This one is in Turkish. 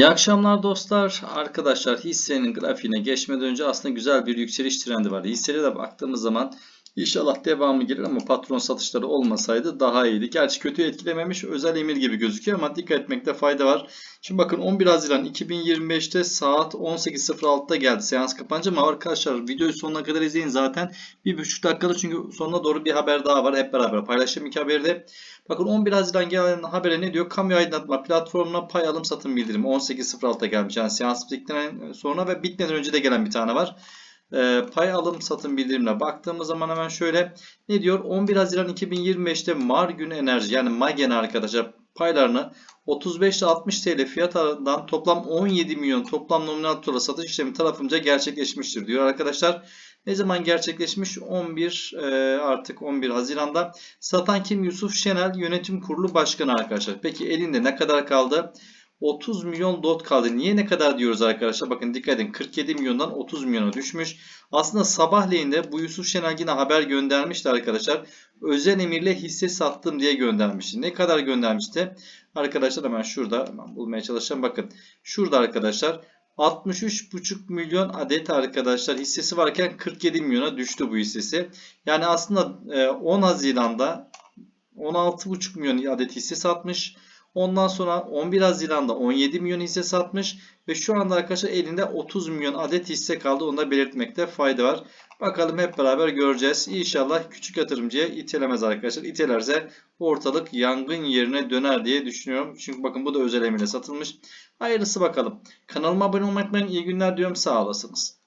İyi akşamlar dostlar. Arkadaşlar hissenin grafiğine geçmeden önce aslında güzel bir yükseliş trendi var. Hisseye de baktığımız zaman inşallah devamı gelir ama patron satışları olmasaydı daha iyiydi. Gerçi kötü etkilememiş özel emir gibi gözüküyor ama dikkat etmekte fayda var. Şimdi bakın 11 Haziran 2025'te saat 18.06'da geldi seans kapanınca ama arkadaşlar videoyu sonuna kadar izleyin zaten. Bir buçuk dakikada çünkü sonuna doğru bir haber daha var. Hep beraber paylaştığım iki haberi de. Bakın 11 Haziran gelen habere ne diyor? Kamu aydınlatma platformuna pay alım satım bildirimi 18.06'da gelmiş. Yani seans bittikten sonra ve bitmeden önce de gelen bir tane var. Ee, pay alım satım bildirimine baktığımız zaman hemen şöyle ne diyor? 11 Haziran 2025'te Margün Enerji yani Magen arkadaşlar paylarını 35 ile 60 TL fiyatından toplam 17 milyon toplam nominal tutarla satış işlemi tarafımca gerçekleşmiştir diyor arkadaşlar. Ne zaman gerçekleşmiş? 11 e, artık 11 Haziran'da. Satan kim? Yusuf Şenel Yönetim Kurulu Başkanı arkadaşlar. Peki elinde ne kadar kaldı? 30 milyon dot kaldı. Niye ne kadar diyoruz arkadaşlar? Bakın dikkat edin 47 milyondan 30 milyona düşmüş. Aslında sabahleyin de bu Yusuf Şenel yine haber göndermişti arkadaşlar. Özel emirle hisse sattım diye göndermişti. Ne kadar göndermişti? Arkadaşlar hemen şurada hemen bulmaya çalışacağım. Bakın şurada arkadaşlar 63,5 milyon adet arkadaşlar hissesi varken 47 milyona düştü bu hissesi. Yani aslında e, 10 Haziran'da 16,5 milyon adet hisse satmış. Ondan sonra 11 Haziran'da 17 milyon hisse satmış ve şu anda arkadaşlar elinde 30 milyon adet hisse kaldı. Onu da belirtmekte fayda var. Bakalım hep beraber göreceğiz. İnşallah küçük yatırımcıya itelemez arkadaşlar. İtelerse ortalık yangın yerine döner diye düşünüyorum. Çünkü bakın bu da özel emirle satılmış. Hayırlısı bakalım. Kanalıma abone olmayı unutmayın. İyi günler diyorum. Sağ olasınız.